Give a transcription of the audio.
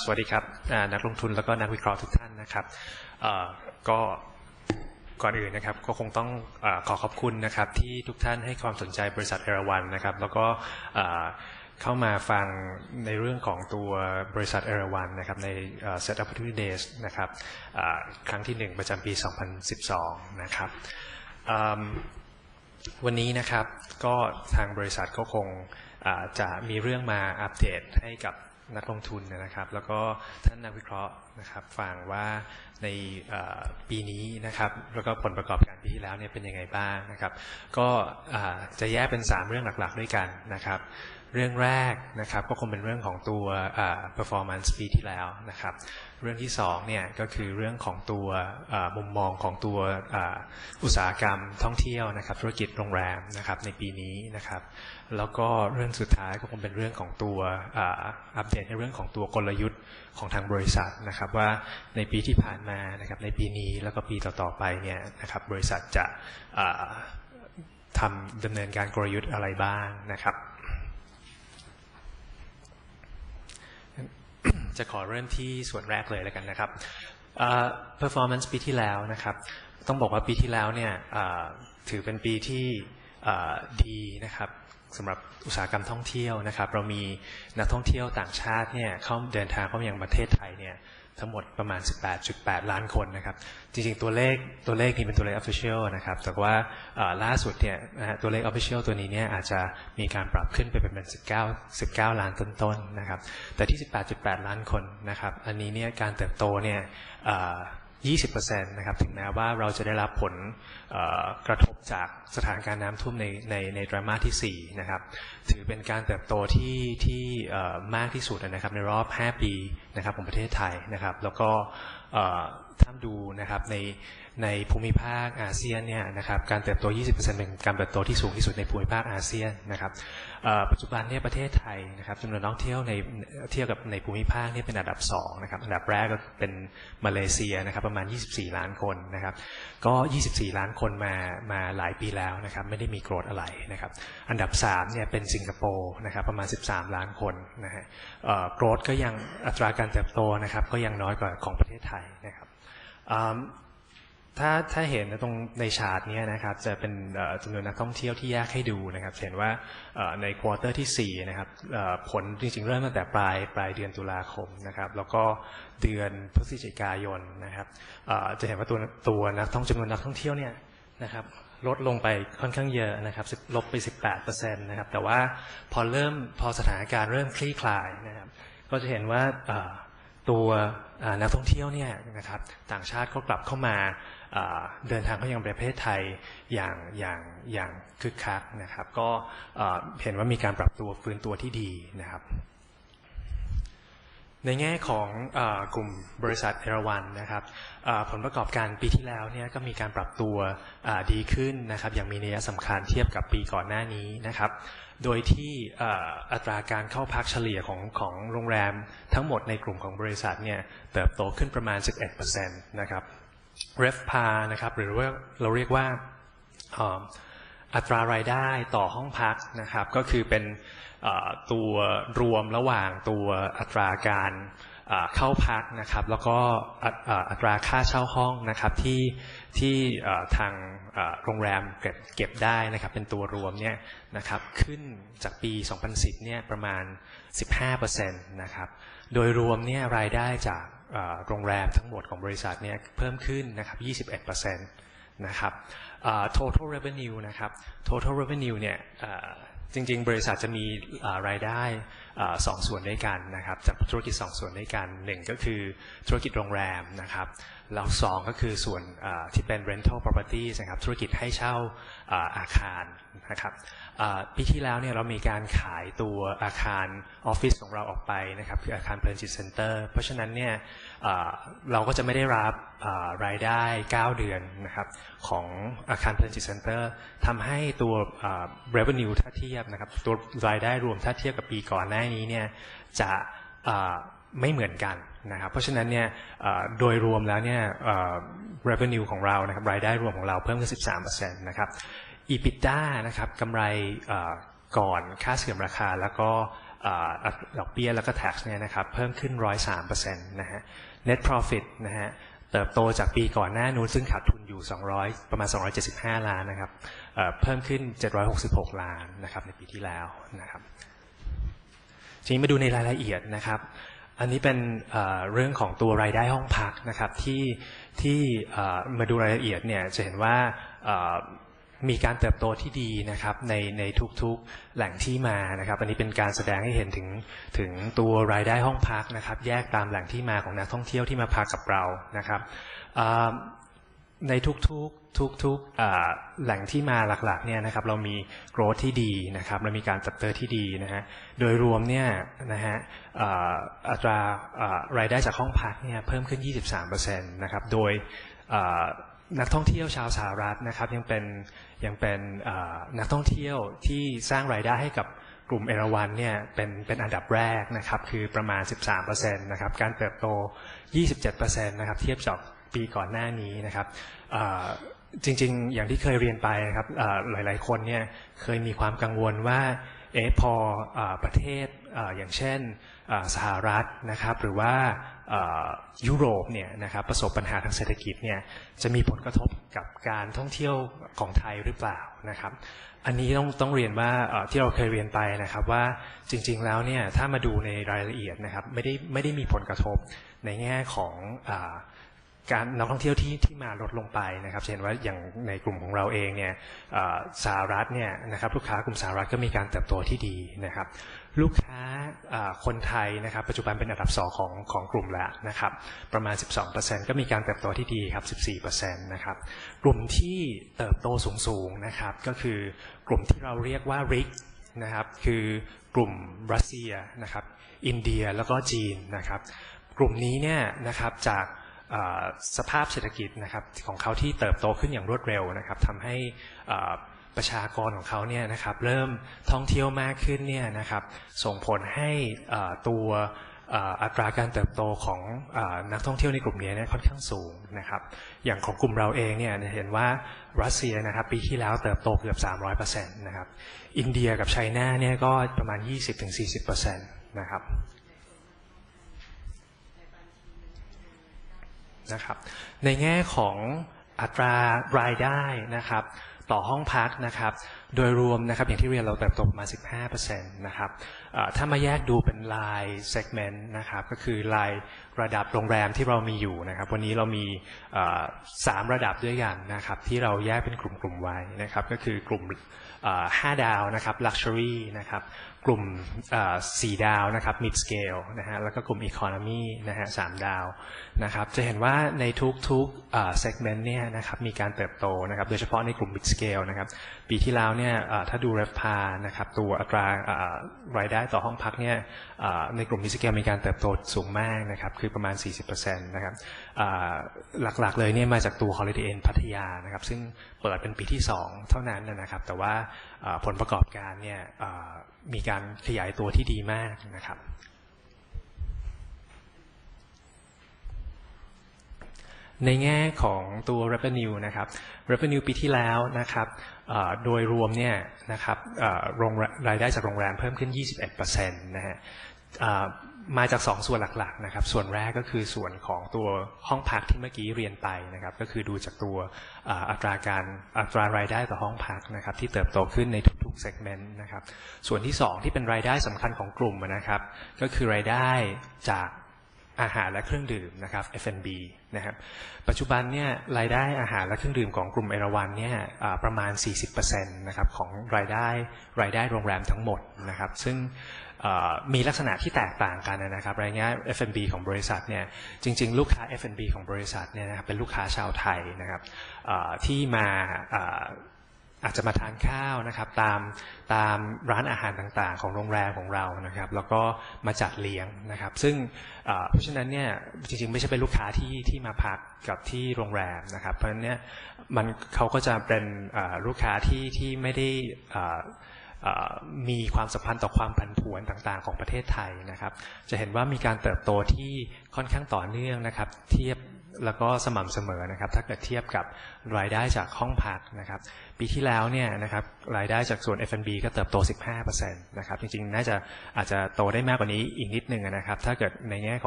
สวัสดีครับนักลงทุนแล้วก็นักวิเคราะห์ทุกท่านนะครับก็ก่อนอื่นนะครับก็คงต้องอขอขอบคุณนะครับ ที่ทุกท่านให้ความสนใจบริษัทเอราวันนะครับ แล้วก็เข้ามาฟังในเรื่องของตัวบริษัทเอราวันนะครับใน Set Opportunity Days นะครับครั้งที่ 1 ประจำปี 2012 นะครับวันนี้นะครับก็ทางบริษัทก็คงจะมีเรื่องมาอัปเดตให้กับ นักลงทุนนะครับ แล้วก็ท่านนักวิเคราะห์นะครับฟังว่าในปีนี้นะครับแล้วก็ผลประกอบการปีที่แล้วเนี่ยเป็นยังไงบ้างนะครับ ก็จะแยกเป็น 3 เรื่องหลักๆด้วยกันนะครับ เรื่องแรกนะครับก็คงเป็นเรื่องของตัว performance ปีที่แล้วนะครับ เรื่องที่2เนี่ยก็คือเรื่องของตัวมุมมองของตัวอุตสาหกรรมท่องเที่ยวนะครับ ธุรกิจโรงแรมนะครับในปีนี้นะครับ แล้วก็เรื่องสุดท้ายก็คงเป็นเรื่องของตัวอัปเดตในเรื่องของตัวกลยุทธ์ของทางบริษัทนะครับว่าในปีที่ผ่านมานะครับในปีนี้แล้วก็ปีต่อๆไปเนี่ยนะครับบริษัทจะทำดำเนินการกลยุทธ์อะไรบ้างนะครับ จะขอเริ่มที่ส่วนแรกเลยแล้วกันนะครับอ่า performance ปีที่แล้วนะครับ ต้องบอกว่าปีที่แล้วเนี่ยถือเป็นปีที่ดีนะครับสำหรับอุตสาหกรรมท่องเที่ยวนะครับ เรามีนักท่องเที่ยวต่างชาติเนี่ยเข้าเดินทางเข้ามายังประเทศไทยเนี่ย ทั้งหมดประมาณ 18.8 ล้านคนนะครับ จริงๆ ตัวเลขตัวเลขนี้เป็นตัวเลข official นะครับ แต่ว่าล่าสุดเนี่ยตัวเลข official ตัวนี้เนี่ยอาจจะมีการปรับขึ้นไปเป็น19 19 ล้านต้นๆนะครับ แต่ที่ 18.8 ล้านคนนะครับ อันนี้เนี่ยการเติบโตเนี่ย 20%นะครับถึงแม้ว่าเราจะได้รับผลกระทบจากสถานการณ์น้ำท่วมในในในไตรมาสที่4นะครับถือเป็นการเติบโตที่ที่มากที่สุดนะครับในรอบ 5 ปีนะครับของประเทศไทยนะครับ แล้วก็ เอ่อถ้าดูนะครับในในภูมิภาคอาเซียนเนี่ยนะครับการเติบโต 20%เป็นการเติบโตที่สูงที่สุดในภูมิภาคอาเซียนนะครับปัจจุบันเนี่ยประเทศไทยนะครับจำนวนนักเที่ยวในเที่ยบกับในภูมิภาคเนี่ยเป็นอันดับ2นะครับอันดับแรกก็เป็นมาเลเซียนะครับประมาณ 24 ล้านคนนะครับก็ 24 ล้านคนมามาหลายปีแล้วนะครับไม่ได้มีโกรธอะไรนะครับอันดับ3เนี่ยเป็นสิงคโปร์นะครับประมาณ 13 ล้านคนนะฮะโกรธก็ยังอัตราการเติบโตนะครับก็ยังน้อยกว่าของประเทศไทยนะครับถ้าถ้าเห็นตรงในชาร์ตนี้นะครับจะเป็นจำนวนนักท่องเที่ยวที่แยกให้ดูนะครับเห็นว่าในควอเตอร์ที่4นะครับผลจริงๆเริ่มตั้งแต่ปลายปลายเดือนตุลาคมนะครับแล้วก็เดือนพฤศจิกายนนะครับจะเห็นว่าตัวตัวนักท่องจำนวนนักท่องเที่ยวเนี่ยนะครับลดลงไปค่อนข้างเยอะนะครับลบไป 18%นะครับแต่ว่าพอเริ่มพอสถานการณ์เริ่มคลี่คลายนะครับก็จะเห็นว่า ตัวนักท่องเที่ยวเนี่ยนะครับต่างชาติก็กลับเข้ามาเดินทางเข้ายังประเทศไทยอย่างอย่างอย่างคึกคักนะครับ ก็เห็นว่ามีการปรับตัวฟื้นตัวที่ดีนะครับ ในแง่ของอกลุ่มบริษัทเอราวันนะครับผลประกอบการปีที่แล้วเนี่ยก็มีการปรับตัวดีขึ้นนะครับอย่างมีนัยสำคัญเทียบกับปีก่อนหน้านี้นะครับ โดยที่อัตราการเข้าพักเฉลี่ยของของโรงแรมทั้งหมดในกลุ่มของบริษัทเนี่ยเติบโตขึ้นประมาณ 11%นะครับ r e f p a นะครับหรือว่าเราเรียกว่าอัตรารายได้ต่อห้องพักนะครับ ก็คือเป็น ตัวรวมระหว่างตัวอัตราการเข้าพักนะครับ แล้วก็อัตราค่าเช่าห้องนะครับที่ที่ทางโรงแรมเก็บเก็บได้นะครับเป็นตัวรวมเนี่ยนะครับขึ้นจากปี 2010 เนี่ยประมาณ 15%นะครับโดยรวมเนี่ยรายได้จากโรงแรมทั้งหมดของบริษัทเนี่ยเพิ่มขึ้นนะครับ 21%นะครับ total revenue นะครับ total revenue เนี่ย จริง ๆ บริษัทจะมีรายได้สองส่วนด้วยกันนะครับจากธุรกิจสองส่วนด้วยกันหนึ่งก็คือธุรกิจโรงแรมนะครับ แล้วสองก็คือส่วนที่เป็น rental properties นะครับธุรกิจให้เช่าอาคารนะครับปีที่แล้วเนี่ยเรามีการขายตัวอาคารออฟฟิศของเราออกไปนะครับคืออาคารเพลินจิตเซ็นเตอร์เพราะฉะนั้นเนี่ยเราก็จะไม่ได้รับรายได้ 9 เดือนนะครับของอาคารเพลินจิตเซ็นเตอร์ทำให้ตัว revenue ถ้าเทียบนะครับตัวรายได้รวมถ้าเทียบกับปีก่อนหน้านี้เนี่ยจะ ไม่เหมือนกันนะครับเพราะฉะนั้นเนี่ยโดยรวมแล้วเนี่ย revenue ของเรานะครับรายได้รวมของเราเพิ่มขึ้น 13%นะครับ EBITDA นะครับกำไรก่อนค่าเสื่อมราคาแล้วก็ดอกเบี้ยแล้วก็ tax เนี่ยนะครับเพิ่มขึ้น 103%นะฮะ net profit นะฮะเติบโตจากปีก่อนหน้านู้นซึ่งขาดทุนอยู่ 200 ประมาณ 275 ล้านนะครับเเพิ่มขึ้น 766 ล้านนะครับในปีที่แล้วนะครับทีนี้มาดูในรายละเอียดนะครับ อันนี้เป็นเรื่องของตัวรายได้ห้องพักนะครับที่ที่มาดูรายละเอียดเนี่ยจะเห็นว่ามีการเติบโตที่ดีนะครับในในทุกๆแหล่งที่มานะครับ อันนี้เป็นการแสดงให้เห็นถึงถึงตัวรายได้ห้องพักนะครับ แยกตามแหล่งที่มาของนักท่องเที่ยวที่มาพักกับเรานะครับ ในทุกๆทุกๆอ่าแหล่งที่มาหลักๆเนี่ยนะครับเรามีโกรธที่ดีนะครับเรามีการเติบโตที่ดีนะฮะโดยรวมเนี่ยนะฮะอัตรารายได้จากห้องพักเนี่ยเพิ่มขึ้น 23%นะครับโดยนักท่องเที่ยวชาวสหรัฐนะครับยังเป็นยังเป็นนักท่องเที่ยวที่สร้างรายได้ให้กับกลุ่มเอราวันเนี่ยเป็นเป็นอันดับแรกนะครับคือประมาณ 13%นะครับการเติบโต 27%นะครับเทียบจาก ปีก่อนหน้านี้นะครับจริง ๆ อย่างที่เคยเรียนไปนะครับหลาย ๆ คนเนี่ยเคยมีความกังวลว่าเอะพออประเทศออย่างเช่นสหรัฐนะครับ หรือว่ายุโรปเนี่ยนะครับประสบปัญหาทางเศรษฐกิจเนี่ยจะมีผลกระทบกับการท่องเที่ยวของไทยหรือเปล่านะครับ อันนี้ต้องต้องเรียนว่าที่เราเคยเรียนไปนะครับว่าจริง ๆ แล้วเนี่ยถ้ามาดูในรายละเอียดนะครับไม่ได้ไม่ได้มีผลกระทบในแง่ของอ การนักท่องเที่ยวที่ที่มาลดลงไปนะครับเช่นว่าอย่างในกลุ่มของเราเองเนี่ยสหรัฐเนี่ยนะครับลูกค้ากลุ่มสหรัฐก็มีการเติบโตที่ดีนะครับ ลูกค้าคนไทยนะครับ ปัจจุบันเป็นอันดับสองของของกลุ่มแล้วนะครับ ประมาณ 12%ก็มีการเติบโตที่ดีครับ 14%นะครับกลุ่มที่เติบโตสูงๆนะครับ ก็คือกลุ่มที่เราเรียกว่า RIC นะครับ คือกลุ่มรัสเซียนะครับ อินเดียแล้วก็จีนนะครับ กลุ่มนี้เนี่ยนะครับจาก สภาพเศรษฐกิจนะครับของเขาที่เติบโตขึ้นอย่างรวดเร็วนะครับทำให้ประชากรของเขาเนี่ยนะครับเริ่มท่องเที่ยวมากขึ้นเนี่ยนะครับส่งผลให้ตัวอัตราการเติบโตของอนักท่องเที่ยวในกลุ่มนี้เนี่ยค่อนข้างสูงนะครับอย่างของกลุ่มเราเองเนี่ยเห็นว่ารัสเซียนะครับปีที่แล้วเติบโตเกือบ 300%นะครับอินเดียกับไชน่าเนี่ยก็ประมาณ 20-40%นะครับ นะครับ ในแง่ของอัตรารายได้นะครับ ต่อห้องพักนะครับ โดยรวมนะครับอย่างที่เรียนเราเติบโตประมา 15%นะครับถ้ามาแยกดูเป็นราย segment นะครับก็คือรายระดับโรงแรมที่เรามีอยู่นะครับ วันนี้เรามีสามระดับด้วยกันนะครับ ที่เราแยกเป็นกลุ่มๆไว้นะครับ ก็คือกลุ่มเอ่อห้าดาวนะครับ luxury นะครับกลุ่มสี่ดาวนะครับ mid scale นะฮะแล้วก็กลุ่ม economy นะฮะสามดาวนะครับจะเห็นว่าในทุกๆ segment เนี่ยนะครับมีการเติบโตนะครับโดยเฉพาะในกลุ่ม mid scale นะครับปีที่แล้วเนี่ยถ้าดู r e v p a นะครับตัวอัตรารายได้ต่อห้องพักเนี่ยในกลุ่ม mid scale มีการเติบโตสูงมากนะครับคือประมาณ 40%นะครับหลักๆเลยเนี่ยมาจากตัว Holiday Inn พัทยานะครับซึ่งเปิดเป็นปีที่ 2 เท่านั้นนะครับแต่ว่า ผลประกอบการเนี่ยมีการขยายตัวที่ดีมากนะครับ ในแง่ของตัว revenue นะครับ revenue ปีที่แล้วนะครับโดยรวมเนี่ยนะครับรายได้จากโรงแรมเพิ่มขึ้น 21%นะฮะเอ่อ มาจากสองส่วนหลักๆนะครับ ส่วนแรกก็คือส่วนของตัวห้องพักที่เมื่อกี้เรียนไปนะครับ ก็คือดูจากตัวอัตราการอัตรารายได้ต่อห้องพักนะครับ ที่เติบโตขึ้นในทุกๆเซกเมนต์นะครับ ส่วนที่ 2 ที่เป็นรายได้สำคัญของกลุ่มนะครับ ก็คือรายได้จาก อาหารและเครื่องดื่มนะครับ F&B นะครับ ปัจจุบันเนี่ยรายได้อาหารและเครื่องดื่มของกลุ่มเอราวันเนี่ยประมาณ 40%นะครับของรายได้รายได้โรงแรมทั้งหมดนะครับ ซึ่งมีลักษณะที่แตกต่างกันนะครับรายได้ F&B ของบริษัทเนี่ยจริง ๆ ลูกค้า F&B ของบริษัทเนี่ยนะครับเป็นลูกค้าชาวไทยนะครับที่มา อาจจะมาทานข้าวนะครับ ตามตามร้านอาหารต่างๆ ของโรงแรมของเรานะครับ แล้วก็มาจัดเลี้ยงนะครับ ซึ่งเพราะฉะนั้นเนี่ยจริงๆ ไม่ใช่เป็นลูกค้าที่ที่มาพักกับที่โรงแรมนะครับ เพราะฉะนั้นเนี่ยมันเขาก็จะเป็นลูกค้าที่ที่ไม่ได้มีความสัมพันธ์ต่อความผันผวนต่างๆ ของประเทศไทยนะครับ จะเห็นว่ามีการเติบโตที่ค่อนข้างต่อเนื่องนะครับ เทียบ แล้วก็สม่ำเสมอนะครับ ถ้าเกิดเทียบกับรายได้จากห้องพักนะครับ ปีที่แล้วเนี่ยนะครับรายได้จากส่วน F&B ก็เติบโต 15%นะครับ จริงๆ น่าจะอาจจะโตได้มากกว่านี้อีกนิดนึงนะครับ ถ้าเกิดในแง่ของ